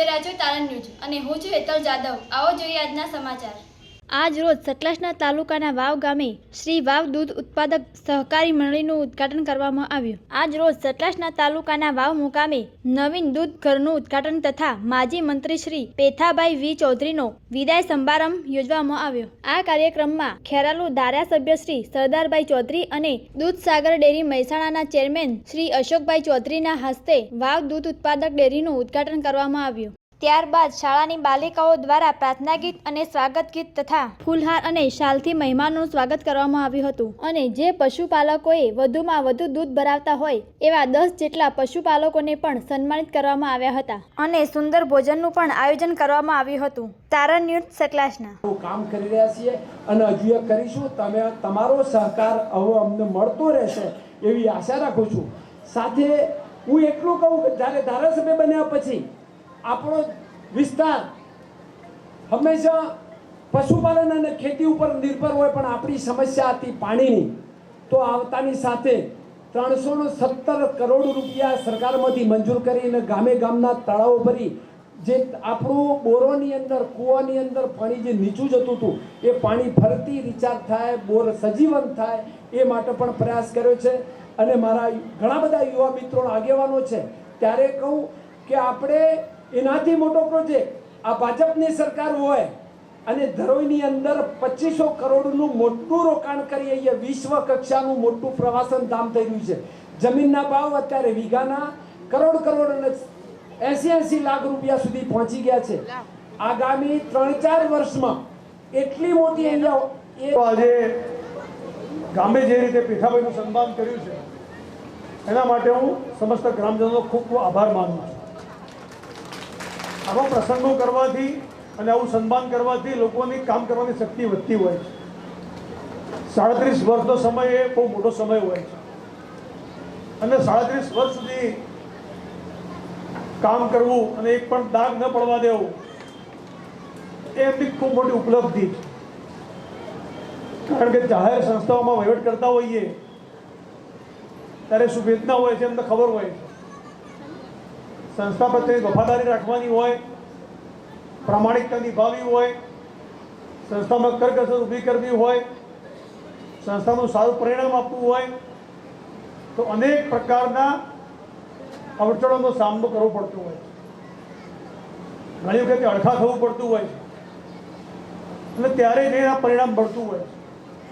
જોઈ રહ્યા છો તારણ ન્યૂઝ. અને હું છું હેતલ જાદવ. આવો જોઈએ આજના સમાચાર. આજ રોજ સતલાસના તાલુકાના વાવ ગામે શ્રી વાવ દૂધ ઉત્પાદક સહકારી મંડળીનું ઉદ્ઘાટન કરવામાં આવ્યું. આજ રોજ સતલાસના તાલુકાના વાવ મુકામે નવીન દૂધ ઘરનું ઉદ્ઘાટન તથા માજી મંત્રી શ્રી પેથાભાઈ વી. ચૌધરીનો વિદાય સમારંભ યોજવામાં આવ્યો. આ કાર્યક્રમમાં ખેરાલુ ધારાસભ્ય શ્રી સરદારભાઈ ચૌધરી અને દૂધસાગર ડેરી મહેસાણાના ચેરમેન શ્રી અશોકભાઈ ચૌધરીના હસ્તે વાવ દૂધ ઉત્પાદક ડેરીનું ઉદ્ઘાટન કરવામાં આવ્યું. ત્યારબાદ શાળાની બાલિકાઓ દ્વારા પ્રાર્થના ગીત અને સ્વાગત ગીત તથા ફૂલહાર અને શાલથી મહેમાનોનું સ્વાગત કરવામાં આવ્યું હતું. અને જે પશુપાલકોએ વધુમાં વધુ દૂધ ભરાવતા હોય એવા દસ જેટલા પશુપાલકોને પણ સન્માનિત કરવામાં આવ્યા હતા. અને સુંદર ભોજનનું પણ આયોજન કરવામાં આવ્યું હતું. તારણ ન્યૂઝ સકલાસના કામ કરી રહ્યા છીએ અને હજુ એ કરીશું. તમે, તમારો સહકાર હવે અમને મળતો રહેશે એવી આશા રાખું છું. સાથે હું એટલું કહું કે જ્યારે ધારાસભ્ય બન્યા પછી આપણો વિસ્તાર હંમેશા પશુપાલન અને ખેતી ઉપર નિર્ભર હોય, પણ આપણી સમસ્યા હતી પાણીની. તો આવતાની સાથે ત્રણસો સત્તર કરોડ રૂપિયા સરકારમાંથી મંજૂર કરીને ગામે ગામના તળાવો ભરી જે આપણું બોરોની અંદર, કૂવાની અંદર પાણી જે નીચું જતું હતું, એ પાણી ફરતી રિચાર્જ થાય, બોર સજીવન થાય, એ માટે પણ પ્રયાસ કર્યો છે. અને મારા ઘણા બધા યુવા મિત્રો આગેવાનો છે. ત્યારે કહું કે આપણે એનાથી મોટો પ્રોજેક્ટ આ ભાજપની સરકાર હોય અને ધરોઈની અંદર પચીસો કરોડનું મોટું રોકાણ કરી અહીંયા વિશ્વ કક્ષાનું મોટું પ્રવાસન ધામ થઈ રહ્યું છે. જમીનના ભાવ અત્યારે વીઘાના કરોડ કરોડ અને એસી એસી લાખ રૂપિયા સુધી પહોંચી ગયા છે. આગામી ત્રણ ચાર વર્ષમાં એટલી મોટી અહીંયા આજે ગામે જે રીતે પીઠાભાઈનું સન્માન કર્યું છે, એના માટે હું સમસ્ત ગ્રામજનોનો ખૂબ ખૂબ આભાર માનું છું. આવા પ્રસંગો કરવાથી અને આવું સન્માન કરવાથી લોકોની કામ કરવાની શક્તિ વધતી હોય છે. સાડત્રીસ વર્ષનો સમય એ બહુ મોટો સમય હોય છે. અને સાડત્રીસ વર્ષ સુધી કામ કરવું અને એક પણ દાગ ન પડવા દેવું, એ એમની ખૂબ મોટી ઉપલબ્ધિ છે. કારણ કે જાહેર સંસ્થાઓમાં વહીવટ કરતા હોઈએ, ત્યારે શું વેદના હોય છે એમને ખબર હોય છે. સંસ્થા પ્રત્યે વફાદારી રાખવાની હોય પ્રામાણિકતા નિભાવવી હોય, સંસ્થામાં કરકસર ઊભી કરવી હોય, સંસ્થાનું સારું પરિણામ આપવું હોય, તો અનેક પ્રકારના અડચણોનો સામનો કરવો પડતો હોય ઘણી વખતે અડખા થવું પડતું હોય છે. અને ત્યારે જ આ પરિણામ મળતું હોય છે.